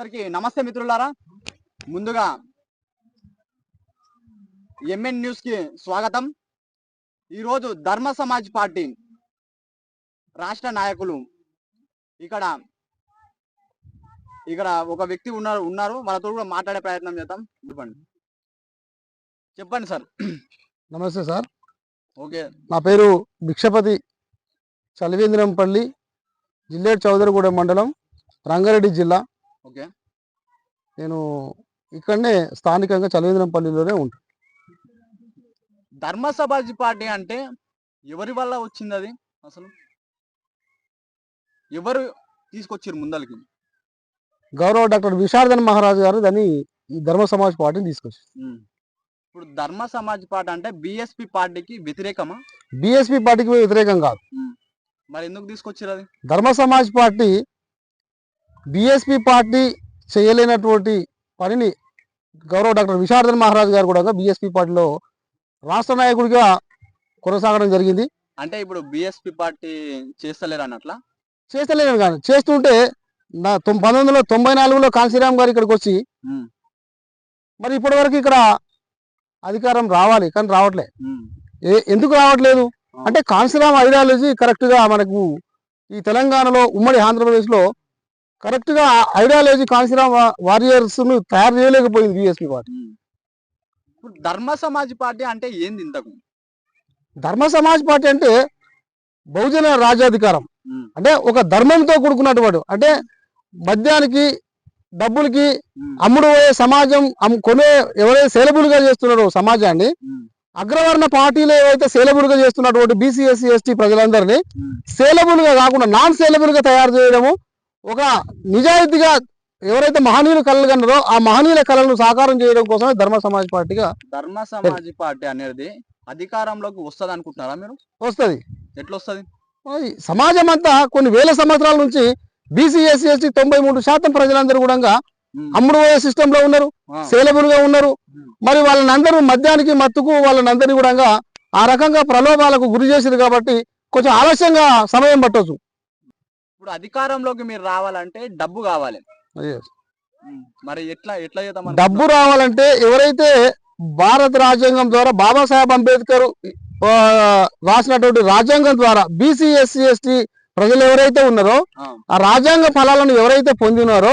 అందరికీ నమస్తే మిత్రులారా. ముందుగా ఎంఎన్ న్యూస్కి స్వాగతం. ఈరోజు ధర్మ సమాజ్ పార్టీ రాష్ట్ర నాయకులు ఇక్కడ ఇక్కడ ఒక వ్యక్తి ఉన్నారు ఉన్నారు. వాళ్ళతో కూడా మాట్లాడే ప్రయత్నం చేద్దాం. చెప్పండి. చెప్పండి సార్. నమస్తే సార్. ఓకే. నా పేరు భిక్షపతి చలివేంద్రంపల్లి జిల్లేడు చౌదరిగూడెం మండలం రంగారెడ్డి జిల్లా. ఓకే. నేను ఇక్కడనే స్థానికంగా చలివేంద్రంపల్లిలోనే ఉంటాను ధర్మ సమాజ్ పార్టీ అంటే ఎవరి వల్ల వచ్చింది అది అసలు? ఎవరు తీసుకొచ్చారు ముందలకి? గౌరవ డాక్టర్ విశారదన్ మహారాజ్ గారు దాన్ని ఈ ధర్మ సమాజ్ పార్టీని తీసుకొచ్చారు. ఉమ్. ఇప్పుడు ధర్మ సమాజ్ పార్టీ అంటే బిఎస్పి పార్టీకి వ్యతిరేకమా? బీఎస్పీ పార్టీకి వ్యతిరేకం కాదు. మరి ఎందుకు తీసుకొచ్చారు అది? ధర్మ సమాజ్ పార్టీ బీఎస్పీ పార్టీ చేయలేనటువంటి పనిని గౌరవ డాక్టర్ విశారదన్ మహారాజ్ గారు కూడా బీఎస్పీ పార్టీలో రాష్ట్ర నాయకుడిగా కొనసాగడం జరిగింది. అంటే ఇప్పుడు బిఎస్పి పార్టీ చేస్తలేరు అన్నట్ల? చేస్తలేను కానీ చేస్తుంటే నా పంతొమ్మిది వందల తొంభై నాలుగులో కాంశీరామ్ గారు ఇక్కడికి వచ్చి. మరి ఇప్పటి వరకు ఇక్కడ అధికారం రావాలి కానీ రావట్లే. ఏ ఎందుకు రావట్లేదు? అంటే కాంశీరామ్ ఐడియాలజీ కరెక్ట్గా మనకు ఈ తెలంగాణలో ఉమ్మడి ఆంధ్రప్రదేశ్ కరెక్ట్గా ఐడియాలజీ కాంశీరామ్ వారియర్స్ను తయారు చేయలేకపోయింది బీఎస్పీ పార్టీ. ఇప్పుడు ధర్మ సమాజ్ పార్టీ అంటే ఏంది ఇంతకు ధర్మ సమాజ్ పార్టీ అంటే బహుజన రాజ్యాధికారం. అంటే ఒక ధర్మంతో కూడుకున్నటువంటి అంటే మద్యానికి డబ్బులకి. అమ్ముడు పోయే సమాజం కొనే ఎవరైతే సేలబుల్గా చేస్తున్నారో సమాజాన్ని. అగ్రవర్ణ పార్టీలు ఏవైతే సేలబుల్గా చేస్తున్నటువంటి బీసీ ఎస్సీ ఎస్టీ ప్రజలందరినీ ఉమ్. సేలబుల్గా కాకుండా నాన్ సేలబుల్గా తయారు చేయడము ఒక నిజాయితీగా ఎవరైతే మహనీయులు కళలు కన్నారో ఆ మహనీయుల కళలను సాకారం చేయడం కోసమే ధర్మ సమాజ్ పార్టీగా ధర్మ సమాజ్ పార్టీ అనేది అధికారంలోకి వస్తుంది అనుకుంటున్నారా మీరు? వస్తది. ఎట్లా వస్తుంది సమాజం అంతా కొన్ని వేల సంవత్సరాల నుంచి బీసీ ఎస్సీ ఎస్టీ తొంభై మూడు శాతం ప్రజలందరూ కూడా అమ్ముడు సిస్టమ్లో ఉన్నారు సేలబుల్గా ఉన్నారు. మరి వాళ్ళని అందరూ మద్యానికి మత్తుకు వాళ్ళని అందరినీ కూడా ఆ రకంగా ప్రలోభాలకు గురి చేసింది కాబట్టి కొంచెం ఆలస్యంగా సమయం పట్టొచ్చు. ఇప్పుడు అధికారంలోకి మీరు రావాలంటే డబ్బు కావాలి. మరి ఎట్లా ఎట్లా చేద్దాం డబ్బు రావాలంటే ఎవరైతే భారత రాజ్యాంగం ద్వారా బాబాసాహెబ్ అంబేద్కర్ రాసినటువంటి రాజ్యాంగం ద్వారా బీసీ ఎస్సీ ఎస్టీ ప్రజలు ఎవరైతే ఉన్నారో ఆ. రాజ్యాంగ ఫలాలను ఎవరైతే పొందినారో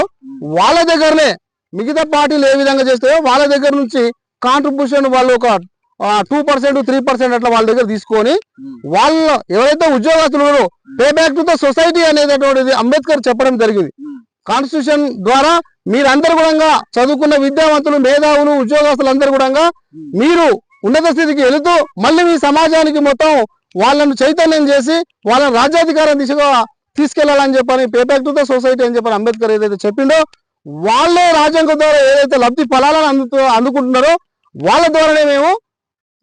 వాళ్ళ దగ్గరనే మిగతా పార్టీలు ఏ విధంగా చేస్తాయో వాళ్ళ దగ్గర నుంచి కాంట్రిబ్యూషన్ వాళ్ళు ఒక టూ పర్సెంట్ త్రీ పర్సెంట్ అట్లా వాళ్ళ దగ్గర తీసుకొని వాళ్ళ ఎవరైతే ఉద్యోగస్తులు ఉన్నారో pay back to the society అనేటటువంటిది అంబేద్కర్ చెప్పడం జరిగింది. కాన్స్టిట్యూషన్ ద్వారా మీరందరూ కూడా చదువుకున్న విద్యావంతులు మేధావులు ఉద్యోగస్తులు అందరూ కూడా మీరు ఉన్నత స్థితికి వెళుతూ మళ్ళీ మీ సమాజానికి మొత్తం వాళ్ళను చైతన్యం చేసి వాళ్ళని రాజ్యాధికారం దిశగా తీసుకెళ్ళాలని చెప్పని pay back to the society అని చెప్పని అంబేద్కర్ ఏదైతే చెప్పిండో వాళ్ళే రాజ్యాంగం ద్వారా ఏదైతే లబ్ధి ఫలాలను అందుతూ అందుకుంటున్నారో వాళ్ళ ద్వారానే మేము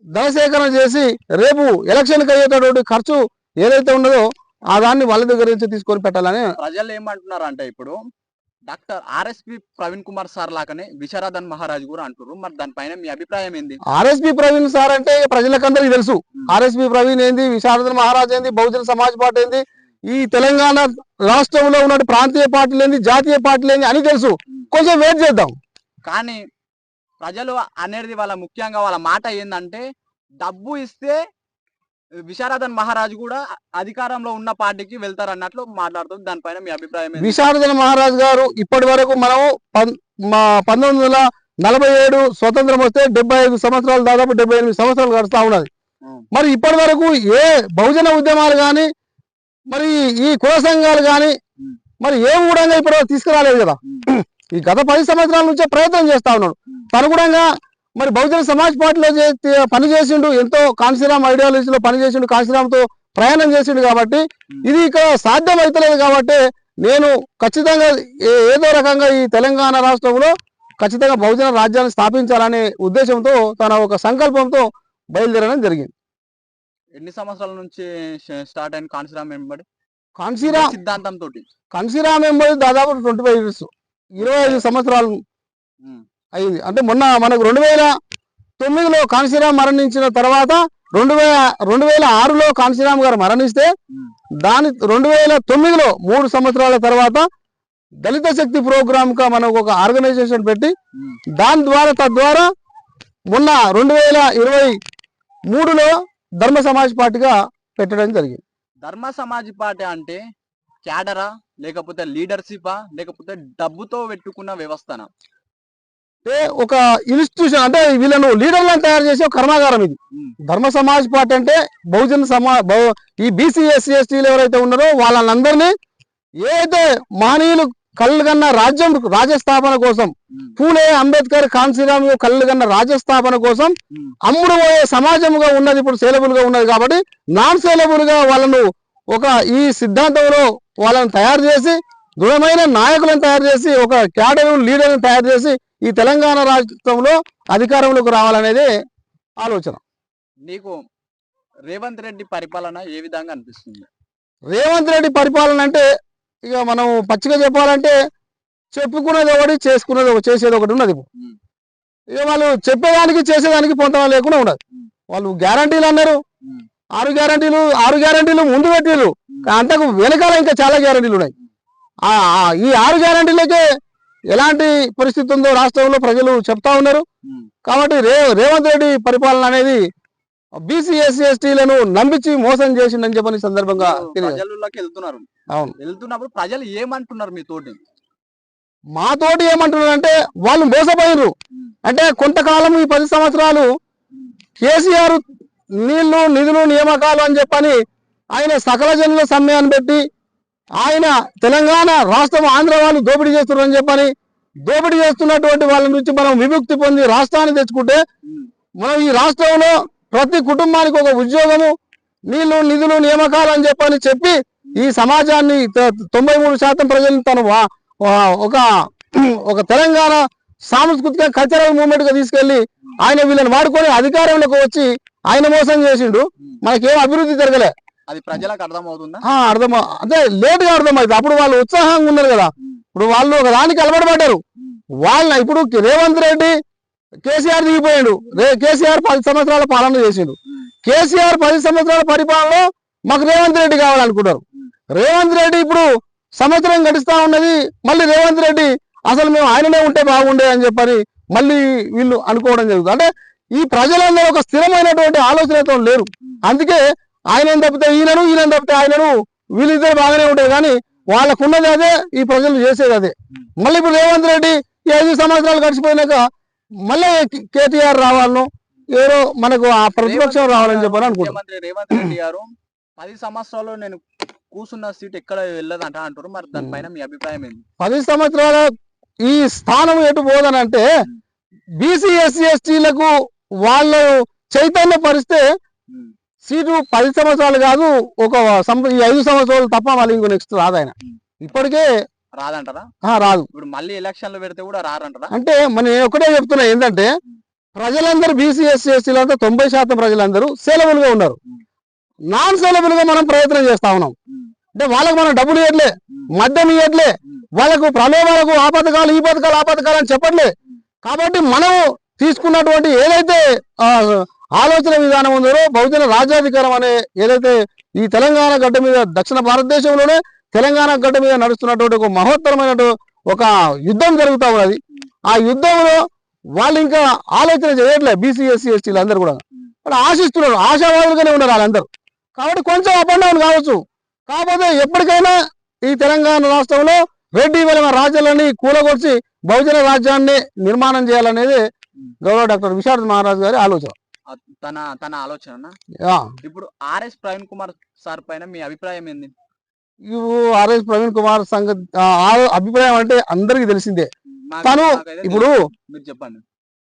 ధన సేకరణ చేసి రేపు ఎలక్షన్కి అయ్యేటటువంటి ఖర్చు ఏదైతే ఉన్నదో ఆ దాన్ని వాళ్ళ దగ్గర నుంచి తీసుకొని పెట్టాలని ప్రజలు ఏమంటున్నారు అంటే ఇప్పుడు doctor RSP Praveen Kumar sir లాగానే విశారదన్ మహారాజ్ కూడా అంటున్నారు మరి దానిపైన మీ అభిప్రాయం ఏంది? ఆర్ఎస్పి ప్రవీణ్ సార్ అంటే ప్రజలకందరికీ తెలుసు. ఆర్ఎస్పి ప్రవీణ్ ఏంది విశారదన్ మహారాజ్ ఏంది బహుజన సమాజ్ పార్టీ ఏంది ఈ తెలంగాణ రాష్ట్రంలో ఉన్న ప్రాంతీయ పార్టీలు ఏంది జాతీయ పార్టీలు ఏంది అని తెలుసు. కొంచెం వెయిట్ చేద్దాం. కానీ ప్రజలు అనేది వాళ్ళ ముఖ్యంగా వాళ్ళ మాట ఏంటంటే డబ్బు ఇస్తే విశారదన్ మహారాజ్ కూడా అధికారంలో ఉన్న పార్టీకి వెళ్తారు అన్నట్లు మాట్లాడుతుంది దానిపైన మీ అభిప్రాయం? విశారదన్ మహారాజ్ గారు ఇప్పటి వరకు మనము పం- మా పంతొమ్మిది వందల నలభై ఏడు స్వతంత్రం వస్తే డెబ్బై ఐదు సంవత్సరాలు దాదాపు డెబ్బై ఎనిమిది సంవత్సరాలు గడుస్తా ఉన్నది. మరి ఇప్పటి వరకు ఏ బహుజన ఉద్యమాలు కానీ మరి ఈ కుల సంఘాలు కానీ. మరి ఏ కూడా ఇప్పటి వరకు తీసుకురాలేదు కదా. ఈ గత పది సంవత్సరాల నుంచే ప్రయత్నం చేస్తా ఉన్నాడు ఉం. తను కూడా మరి బహుజన సమాజ్ పార్టీలో చే- పని చేసిండు ఎంతో కాన్సీరామ్ ఐడియాలజీలో పని చేసిండు కాన్సీరామ్తో ప్రయాణం చేసిండు కాబట్టి. ఇది ఇక్కడ సాధ్యం అవుతలేదు కాబట్టి నేను ఖచ్చితంగా ఏదో రకంగా ఈ తెలంగాణ రాష్ట్రంలో ఖచ్చితంగా బహుజన రాజ్యాన్ని స్థాపించాలనే ఉద్దేశంతో తన ఒక సంకల్పంతో బయలుదేరడం జరిగింది ఎన్ని సంవత్సరాల నుంచి స్టార్ట్ అయిన కాన్సిరామ్ వెంబడి కాన్సీరామ్ సిద్ధాంతం తోటి కాన్సీరామ్ ఎంబడి దాదాపు ట్వంటీ ఫైవ్ ఇయర్స్ ఇరవై ఐదు సంవత్సరాలు అయింది. అంటే మొన్న మనకు రెండు వేల తొమ్మిదిలో కాన్సీరామ్ మరణించిన తర్వాత రెండు వేల రెండు వేల ఆరులో కాన్సీరామ్ గారు మరణిస్తే దాని రెండు వేల తొమ్మిదిలో మూడు సంవత్సరాల తర్వాత దళిత శక్తి ప్రోగ్రామ్గా మనం ఒక ఆర్గనైజేషన్ పెట్టి దాని ద్వారా తద్వారా మొన్న రెండు వేల ఇరవై మూడులో ధర్మ సమాజ్ పార్టీగా పెట్టడం జరిగింది. ధర్మ సమాజ్ పార్టీ అంటే క్యాడరా? లేకపోతే లీడర్షిపా లేకపోతే డబ్బుతో పెట్టుకున్న వ్యవస్థన? అంటే ఒక ఇన్స్టిట్యూషన్ అంటే వీళ్ళను లీడర్లను తయారు చేసే కర్మాగారం ఇది. ధర్మ సమాజ్ పార్టీ అంటే బహుజన సమా బహు- ఈ బీసీ ఎస్సీ ఎస్టీలు ఎవరైతే ఉన్నారో వాళ్ళందరినీ ఏదైతే మహనీయులు కళ్ళు కన్న రాజ్యం రాజ్యస్థాపన కోసం పూలే అంబేద్కర్ కాన్సీరామ్ కళ్ళు కన్న రాజ్యస్థాపన కోసం అమ్ముడు పోయే సమాజంగా ఉన్నది ఇప్పుడు సేలబుల్గా ఉన్నది కాబట్టి నాన్ సేలబుల్గా వాళ్ళను ఒక ఈ సిద్ధాంతంలో వాళ్ళని తయారు చేసి దృఢమైన నాయకులను తయారు చేసి ఒక క్యాడర్ లీడర్ని తయారు చేసి ఈ తెలంగాణ రాష్ట్రంలో అధికారంలోకి రావాలనేది ఆలోచన. నీకు రేవంత్ రెడ్డి పరిపాలన ఏ విధంగా అనిపిస్తుంది? రేవంత్ రెడ్డి పరిపాలన అంటే ఇక మనం పచ్చిగా చెప్పాలంటే చెప్పుకున్నది ఒకటి చేసుకున్నది ఒకటి చేసేది ఒకటి ఉన్నది ఇక వాళ్ళు చెప్పేదానికి చేసేదానికి పొంతం లేకుండా ఉండదు. వాళ్ళు గ్యారంటీలు అన్నారు. ఆరు గ్యారంటీలు ఆరు గ్యారంటీలు ముందు పెట్టిరు ఉమ్, అంతకు వెనకాల ఇంకా చాలా గ్యారంటీలు ఉన్నాయి. ఈ ఆరు గ్యారంటీలకే ఎలాంటి పరిస్థితి ఉందో రాష్ట్రంలో ప్రజలు చెప్తా ఉన్నారు. కాబట్టి రే రేవంత్ రెడ్డి పరిపాలన అనేది బీసీ ఎస్సీ ఎస్టీలను నమ్మించి మోసం చేసిందని చెప్పని సందర్భంగా వెళ్తున్నారు. అవును. వెళ్తున్నప్పుడు ప్రజలు ఏమంటున్నారు మీతోటి మాతోటి ఏమంటున్నారంటే వాళ్ళు మోసపోయినరు అంటే కొంతకాలం ఈ పది సంవత్సరాలు కేసీఆర్ నీళ్ళు నిధులు నియామకాలు అని చెప్పని ఆయన సకల జనుల సమ్మెను పెట్టి ఆయన తెలంగాణ రాష్ట్రం ఆంధ్ర వాళ్ళు దోపిడీ చేస్తున్నారని చెప్పని దోపిడీ చేస్తున్నటువంటి వాళ్ళ నుంచి మనం విముక్తి పొంది రాష్ట్రాన్ని తెచ్చుకుంటే మనం ఈ రాష్ట్రంలో ప్రతి కుటుంబానికి ఒక ఉద్యోగము నీళ్ళు నిధులు నియామకాలు అని చెప్పని చెప్పి ఈ సమాజాన్ని తొంభై మూడు శాతం ప్రజలను తను ఒక ఒక తెలంగాణ సాంస్కృతిక కల్చరల్ మూమెంట్గా తీసుకెళ్ళి ఆయన వీళ్ళని వాడుకొని అధికారంలోకి వచ్చి ఆయన మోసం చేసిండు. మనకేం అభివృద్ధి జరగలే. అది ప్రజలకు అర్థమవుతుందా? అర్థం అదే లేట్గా అర్థమైంది. అప్పుడు వాళ్ళు ఉత్సాహంగా ఉన్నారు కదా. ఇప్పుడు వాళ్ళు ఒక దానికి అలవాటు పడ్డారు ఉమ్, వాళ్ళ ఇప్పుడు రేవంత్ రెడ్డి కేసీఆర్ దిగిపోయాడు. రే కేసీఆర్ పది సంవత్సరాల పాలన చేసిండు. కేసీఆర్ పది సంవత్సరాల పరిపాలనలో మాకు రేవంత్ రెడ్డి కావాలనుకుంటారు రేవంత్ రెడ్డి ఇప్పుడు సంవత్సరం గడుస్తా ఉన్నది. మళ్ళీ రేవంత్ రెడ్డి అసలు మేము ఆయననే ఉంటే బాగుండే అని చెప్పని మళ్ళీ వీళ్ళు అనుకోవడం జరుగుతుంది. అంటే ఈ ప్రజలందరూ ఒక స్థిరమైనటువంటి ఆలోచనతో లేరు. అందుకే ఆయన తప్పితే ఈయనను ఈయన తప్పితే ఆయనను వీళ్ళిద్దరు బాగానే ఉంటారు. కానీ వాళ్ళకున్నది అదే ఈ ప్రజలు చేసేది అదే. మళ్ళీ ఇప్పుడు రేవంత్ రెడ్డి ఈ ఐదు సంవత్సరాలు గడిచిపోయినాక మళ్ళీ కేటీఆర్ రావాలను ఎవరో మనకు ఆ ప్రతిపక్షం రావాలని చెప్పని అనుకుంటున్నాం ముఖ్యమంత్రి రేవంత్ రెడ్డి గారు పది సంవత్సరాల్లో నేను కూర్చున్న సీట్ ఎక్కడ వెళ్ళదంట అంటారు మరి దానిపైన మీ అభిప్రాయం ఏంది పది సంవత్సరాల ఈ స్థానం ఎటు పోదనంటే బీసీ ఎస్సీ ఎస్టీలకు వాళ్ళు చైతన్య పరిస్తే సీటు పది సంవత్సరాలు కాదు ఒక ఈ ఐదు సంవత్సరాలు తప్ప మళ్ళీ ఇంకో నెక్స్ట్ రాదు ఆయన ఇప్పటికే రాదంటారా? రాదు. ఇప్పుడు మళ్ళీ ఎలక్షన్లు పెడితే కూడా రారంటారా? అంటే మన ఒకటే చెప్తున్నా ఏంటంటే ప్రజలందరూ బీసీ ఎస్సీ ఎస్టీలంతా తొంభై శాతం ప్రజలందరూ సేలబుల్గా ఉన్నారు నాన్ సేలబుల్గా మనం ప్రయత్నం చేస్తా ఉన్నాం. అంటే వాళ్ళకి మనం డబ్బులు ఇవ్వట్లే మద్యం ఇవ్వట్లే వాళ్ళకు ప్రలోభాలకు ఆ పథకాలు ఈ పథకాలు ఆ పథకాలు అని చెప్పట్లే. కాబట్టి మనం తీసుకున్నటువంటి ఏదైతే ఆలోచన విధానం ఉందో బహుజన రాజ్యాధికారం అనే ఏదైతే ఈ తెలంగాణ గడ్డ మీద దక్షిణ భారతదేశంలోనే తెలంగాణ గడ్డ మీద నడుస్తున్నటువంటి ఒక మహోత్తరమైన ఒక యుద్ధం జరుగుతా ఉన్నది. ఆ యుద్ధంలో వాళ్ళు ఇంకా ఆలోచన చేయట్లే బీసీ ఎస్సీ ఎస్టీలు అందరూ కూడా. వాళ్ళు ఆశిస్తున్నారు ఆశావాదులుగానే ఉన్నారు వాళ్ళందరూ. కాబట్టి కొంచెం అప్ అండ్ డౌన్ కావచ్చు. కాకపోతే ఎప్పటికైనా ఈ తెలంగాణ రాష్ట్రంలో రెడ్డి వెలమ రాజ్యాలని కూలగొచ్చి బహుజన రాజ్యాన్ని నిర్మాణం చేయాలనేది గౌరవ డాక్టర్ విశారద్ మహారాజ్ గారి ఆలోచన. తన తన ఆలోచన. ఇప్పుడు ఆర్ఎస్ ప్రవీణ్ కుమార్ సార్ పైన మీ అభిప్రాయం ఏంది? ఆర్ఎస్ ప్రవీణ్ కుమార్ సంగతి అభిప్రాయం అంటే అందరికీ తెలిసిందే. తను ఇప్పుడు. మీరు చెప్పండి.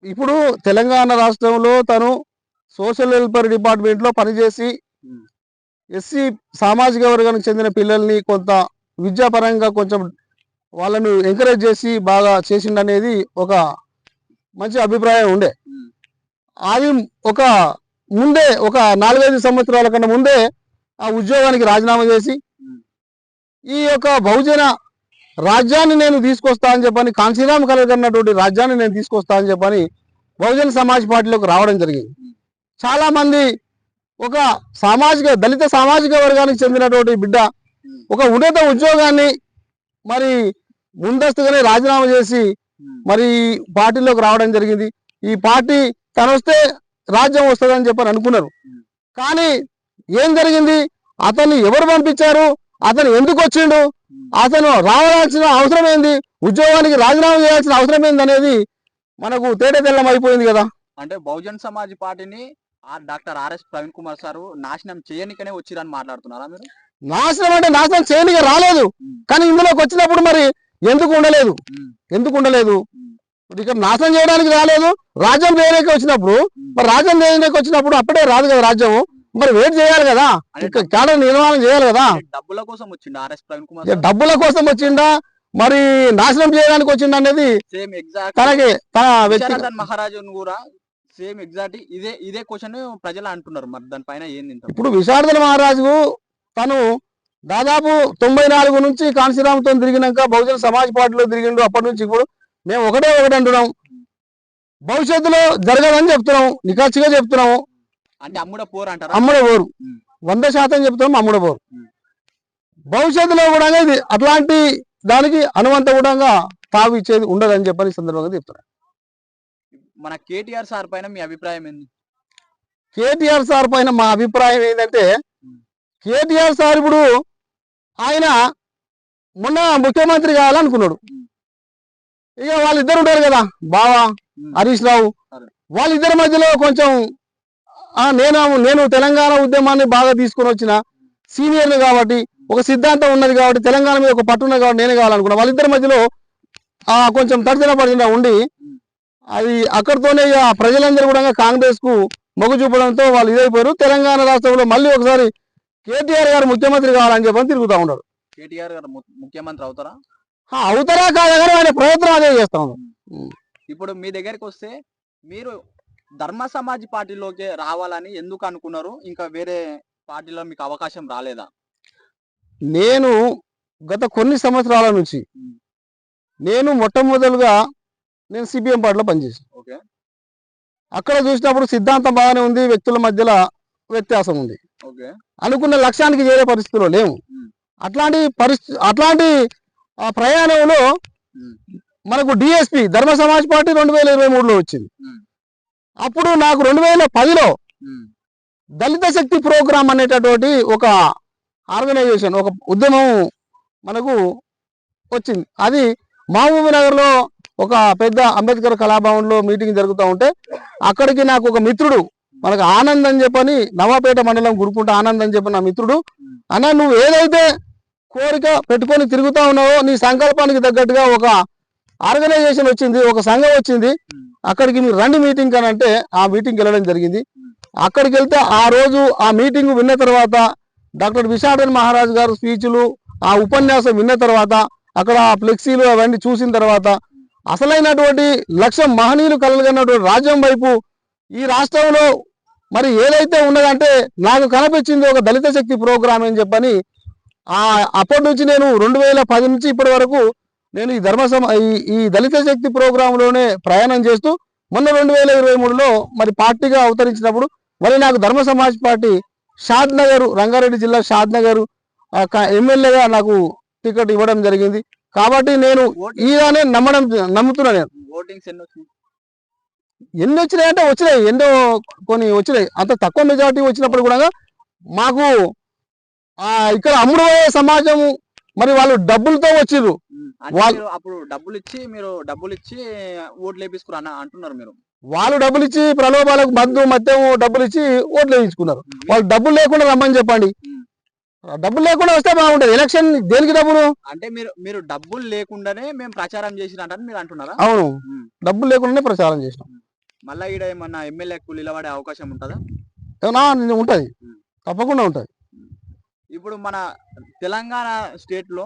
ఇప్పుడు తెలంగాణ రాష్ట్రంలో తను సోషల్ వెల్ఫేర్ డిపార్ట్మెంట్లో పనిచేసి ఎస్సీ సామాజిక వర్గానికి చెందిన పిల్లల్ని కొంత విద్యాపరంగా కొంచెం వాళ్ళను ఎంకరేజ్ చేసి బాగా చేసిండనేది ఒక మంచి అభిప్రాయం ఉండే. అది ఒక ముందే ఒక నాలుగైదు సంవత్సరాల కన్నా ముందే ఆ ఉద్యోగానికి రాజీనామా చేసి ఈ యొక్క బహుజన రాజ్యాన్ని నేను తీసుకొస్తా అని చెప్పని కాంశీరామ్ కలగన్నటువంటి రాజ్యాన్ని నేను తీసుకొస్తా అని చెప్పని బహుజన సమాజ్ పార్టీలోకి రావడం జరిగింది. చాలా మంది ఒక సామాజిక దళిత సామాజిక వర్గానికి చెందినటువంటి బిడ్డ ఒక ఉన్నత ఉద్యోగాన్ని మరి ముందస్తుగానే రాజీనామా చేసి మరి పార్టీలోకి రావడం జరిగింది. ఈ పార్టీ తన వస్తే రాజ్యం వస్తుందని చెప్పని అనుకున్నారు. కానీ ఏం జరిగింది? అతన్ని ఎవరు పంపించారు? అతను ఎందుకు వచ్చిండు? అతను రావాల్సిన అవసరం ఏంది? ఉద్యోగానికి రాజీనామా చేయాల్సిన అవసరం ఏంది అనేది మనకు తేట తెల్లం అయిపోయింది కదా. అంటే బహుజన్ సమాజ్ పార్టీని doctor RS Praveen Kumar sir నాశనం చేయనికనే వచ్చిరని మాట్లాడుతున్నారా మీరు నాశనం అంటే నాశనం చేయనిగా రాలేదు కానీ ఇందులోకి వచ్చినప్పుడు మరి ఎందుకు ఉండలేదు ఎందుకు ఉండలేదు ఇక్కడ నాశనం చేయడానికి రాలేదు రాజ్యం చేయడానికి వచ్చినప్పుడు. మరి రాజ్యం చేయడానికి వచ్చినప్పుడు అప్పుడే రాదు కదా రాజ్యం మరి వెయిట్ చేయాలి కదా కేడర్ నిర్మాణం చేయాలి కదా డబ్బుల కోసం వచ్చిండు ఆర్ఎస్ ప్రవీణ్ కుమార్ డబ్బుల కోసం వచ్చిండా మరి నాశనం చేయడానికి వచ్చిండా అనేది తనకి తన వ్యక్తి మహారాజును కూడా సేమ్ ఎగ్జాక్ట్ ఇదే ఇదే క్వశ్చన్ ప్రజలు అంటున్నారు. మరి దానిపైన ఏంది ఇప్పుడు విశారదన మహారాజు తను దాదాపు తొంభై నాలుగు నుంచి కాంశీరామ్తో తిరిగినాక బహుజన సమాజ్ పార్టీలో తిరిగిండు. అప్పటి నుంచి ఇప్పుడు మేము ఒకటే ఒకటి అంటున్నాం. భవిష్యత్తులో జరగదని చెప్తున్నాం. నిఖాచిగా చెప్తున్నాము అంటే అమ్ముడ పోరు అంటారా? అమ్ముడ పోరు. వంద శాతం చెప్తున్నాం అమ్ముడ పోరు. భవిష్యత్తులో కూడా ఇది అట్లాంటి దానికి అనువంత కూడా తావు ఇచ్చేది ఉండదని చెప్పని సందర్భంగా చెప్తున్నాను మన కేటీఆర్ సార్ పైన మీ అభిప్రాయం ఏంది కేటీఆర్ సార్ పైన మా అభిప్రాయం ఏంటంటే. కేటీఆర్ సార్ ఇప్పుడు ఆయన మొన్న ముఖ్యమంత్రి కావాలనుకున్నాడు. ఇక వాళ్ళిద్దరు ఉంటారు కదా బావా హరీష్ రావు. వాళ్ళిద్దరి మధ్యలో కొంచెం నేను నేను తెలంగాణ ఉద్యమాన్ని బాగా తీసుకొని వచ్చిన సీనియర్ కాబట్టి ఒక సిద్ధాంతం ఉన్నది కాబట్టి తెలంగాణ మీద ఒక పట్టు ఉన్నది కాబట్టి నేనే కావాలనుకున్నా వాళ్ళిద్దరి మధ్యలో ఆ కొంచెం తడిసిన పడిన ఉండి అది అక్కడితోనే ఇక ప్రజలందరూ కూడా కాంగ్రెస్కు మొగ్గు చూపడంతో వాళ్ళు ఇదైపోయారు. తెలంగాణ రాష్ట్రంలో మళ్ళీ ఒకసారి కేటీఆర్ గారు ముఖ్యమంత్రి కావాలని చెప్పని తిరుగుతూ ఉన్నారు. కేటీఆర్ గారు ముఖ్యమంత్రి అవుతారా? అవుతారా కాదా ఆయన ప్రయత్నం అదే చేస్తా ఇప్పుడు మీ దగ్గరికి వస్తే మీరు ధర్మ సమాజ్ పార్టీలోకి రావాలని ఎందుకు అనుకున్నారు? ఇంకా వేరే పార్టీలో మీకు అవకాశం రాలేదా? నేను గత కొన్ని సంవత్సరాల నుంచి. నేను మొట్టమొదలుగా నేను సిపిఎం పార్టీలో పనిచేసాను ఓకే. అక్కడ చూసినప్పుడు సిద్ధాంతం బాగానే ఉంది వ్యక్తుల మధ్యలో వ్యత్యాసం ఉంది. ఓకే. అనుకున్న లక్ష్యానికి చేరే పరిస్థితిలో లేవు ఉమ్. అట్లాంటి పరిస్థితి అట్లాంటి ప్రయాణంలో. మనకు డిఎస్పి ధర్మ సమాజ్ పార్టీ రెండు వేల ఇరవై మూడులో వచ్చింది. అప్పుడు నాకు రెండు వేల పదిలో దళిత శక్తి ప్రోగ్రామ్ అనేటటువంటి ఒక ఆర్గనైజేషన్ ఒక ఉద్యమం మనకు వచ్చింది. అది మహబూబ్ నగర్లో ఒక పెద్ద అంబేద్కర్ కళాభవన్లో మీటింగ్ జరుగుతూ ఉంటే అక్కడికి నాకు ఒక మిత్రుడు మనకు ఆనంద్ అని చెప్పని నవాపేట మండలం గురుకుంట ఆనంద్ అని చెప్పిన నా మిత్రుడు అన్న నువ్వు ఏదైతే కోరిక పెట్టుకొని తిరుగుతా ఉన్నావో నీ సంకల్పానికి తగ్గట్టుగా ఒక ఆర్గనైజేషన్ వచ్చింది ఒక సంఘం వచ్చింది అక్కడికి మీరు రండి మీటింగ్ అని అంటే ఆ మీటింగ్కి వెళ్ళడం జరిగింది. అక్కడికి వెళ్తే ఆ రోజు ఆ మీటింగ్ విన్న తర్వాత డాక్టర్ విశాఖన్ మహారాజ్ గారు స్పీచ్లు ఆ ఉపన్యాసం విన్న తర్వాత అక్కడ ఆ ఫ్లెక్సీలు అవన్నీ చూసిన తర్వాత అసలైనటువంటి లక్ష్యం మహనీయులు కలగనటువంటి రాజ్యం వైపు ఈ రాష్ట్రంలో మరి ఏదైతే ఉన్నదంటే నాకు కనిపించింది ఒక దళిత శక్తి ప్రోగ్రామ్ అని చెప్పని అప్పటి నుంచి నేను రెండు వేల పది నుంచి ఇప్పటి వరకు నేను ఈ ధర్మ సమ ఈ- ఈ దళిత శక్తి ప్రోగ్రాంలోనే ప్రయాణం చేస్తూ మొన్న రెండు వేల ఇరవై మూడులో మరి పార్టీగా అవతరించినప్పుడు మరి నాకు ధర్మ సమాజ్ పార్టీ షాద్ నగర్ రంగారెడ్డి జిల్లా షాద్ నగర్ ఎమ్మెల్యేగా నాకు టికెట్ ఇవ్వడం జరిగింది. కాబట్టి నేను ఈయనే నమ్మడం నమ్ముతున్నా నేను. ఓటింగ్స్ ఎన్ని వచ్చినాయి? ఎన్ని వచ్చినాయి అంటే వచ్చినాయి. ఎన్నో కొన్ని వచ్చినాయి. అంత తక్కువ మెజారిటీ వచ్చినప్పుడు కూడా మాకు ఆ ఇక్కడ అమ్ముడుపోయే సమాజం మరి వాళ్ళు డబ్బులతో వచ్చిర్రు. వాళ్ళ- అప్పుడు డబ్బులు ఇచ్చి మీరు డబ్బులు ఇచ్చి ఓట్లు వేపించుకున్నారు అన్న అంటున్నారు మీరు. వాళ్ళు డబ్బులు ఇచ్చి ప్రలోభాలకు మందు మద్యం డబ్బులు ఇచ్చి ఓట్లు వేయించుకున్నారు. వాళ్ళు డబ్బులు లేకుండా రమ్మని చెప్పండి. డబ్బులు లేకుండా వస్తే బాగుంటది. ఎలక్షన్ దేనికి డబ్బులు? అంటే మీరు మీరు డబ్బులు లేకుండానే మేము ప్రచారం చేసినట్టని మీరు అంటున్నారా? అవును. డబ్బులు లేకుండానే ప్రచారం చేసినాం. మళ్ళా ఈడ ఏమన్నా ఎమ్మెల్యేకు నిలబడే అవకాశం ఉంటుందా? ఏమన్నా ఉంటది. ఉమ్. తప్పకుండా ఉంటది. ఇప్పుడు మన తెలంగాణ స్టేట్లో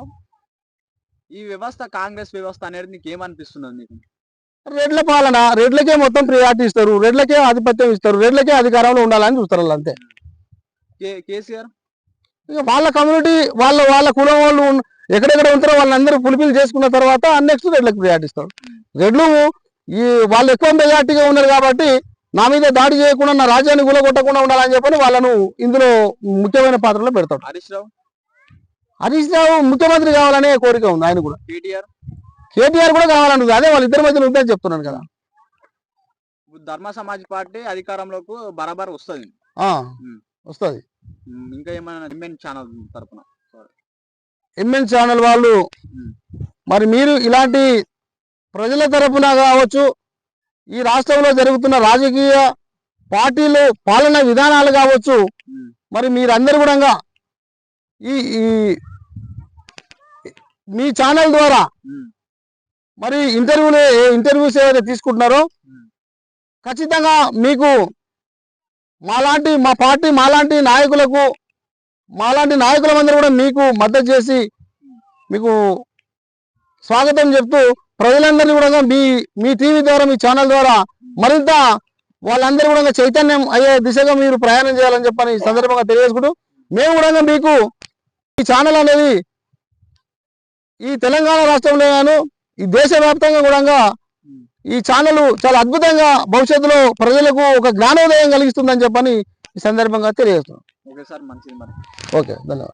ఈ వ్యవస్థ కాంగ్రెస్ వ్యవస్థ అనేది నీకు ఏమనిపిస్తున్నది నీకు? రెడ్ల పాలన రెడ్లకే మొత్తం ప్రియారిటీ ఇస్తారు. రెడ్లకే ఆధిపత్యం ఇస్తారు. రెడ్లకే అధికారంలో ఉండాలని చూస్తారు అంతే కేసీఆర్? ఇక వాళ్ళ కమ్యూనిటీ వాళ్ళ వాళ్ళ కులం వాళ్ళు ఎక్కడెక్కడ ఉంటారో వాళ్ళందరూ పులిపిలు చేసుకున్న తర్వాత నెక్స్ట్ రెడ్లకు ప్రియారిటీ ఇస్తారు రెడ్లు ఈ వాళ్ళు ఎక్కువ మెజార్టీగా ఉన్నారు కాబట్టి నా మీద దాడి చేయకుండా నా రాజ్యాన్ని కూలగొట్టకుండా ఉండాలని చెప్పని వాళ్ళను ఇందులో ముఖ్యమైన పాత్రలో పెడతాడు. హరీష్ రావు? హరీష్ రావు ముఖ్యమంత్రి కావాలనే కోరిక ఉంది ఆయన కూడా. కేటీఆర్? కేటీఆర్ కూడా కావాలంటుంది అదే వాళ్ళ ఇద్దరి మధ్యన ఉందని చెప్తున్నాను కదా. ధర్మ సమాజ్ పార్టీ అధికారంలోకి బరాబర్ వస్తుంది. వస్తది. ఇంకా ఏమైనా ఎంఎన్ ఛానల్ తరపున ఎంఎన్ ఛానల్ వాళ్ళు. మరి మీరు ఇలాంటి ప్రజల తరపున కావచ్చు ఈ రాష్ట్రంలో జరుగుతున్న రాజకీయ పార్టీలు పాలన విధానాలు కావచ్చు. మరి మీరందరూ కూడా ఈ ఈ మీ ఛానల్ ద్వారా. మరి ఇంటర్వ్యూలు ఇంటర్వ్యూస్ ఏవైతే తీసుకుంటున్నారో. ఖచ్చితంగా మీకు మాలాంటి మా పార్టీ మాలాంటి నాయకులకు మాలాంటి నాయకులందరూ కూడా మీకు మద్దతు చేసి మీకు స్వాగతం చెప్తూ ప్రజలందరినీ కూడా మీ మీ టీవీ ద్వారా మీ ఛానల్ ద్వారా మరింత వాళ్ళందరూ కూడా చైతన్యం అయ్యే దిశగా మీరు ప్రయాణం చేయాలని చెప్పని సందర్భంగా తెలియజేసుకుంటూ మేము కూడా మీకు ఈ ఛానల్ అనేది ఈ తెలంగాణ రాష్ట్రంలో గాను ఈ దేశవ్యాప్తంగా కూడా ఈ ఛానల్ చాలా అద్భుతంగా భవిష్యత్తులో ప్రజలకు ఒక జ్ఞానోదయం కలిగిస్తుందని చెప్పని ఈ సందర్భంగా తెలియజేస్తున్నాం ఓకే సార్ మంచిది మరి. ఓకే ధన్యవాదాలు.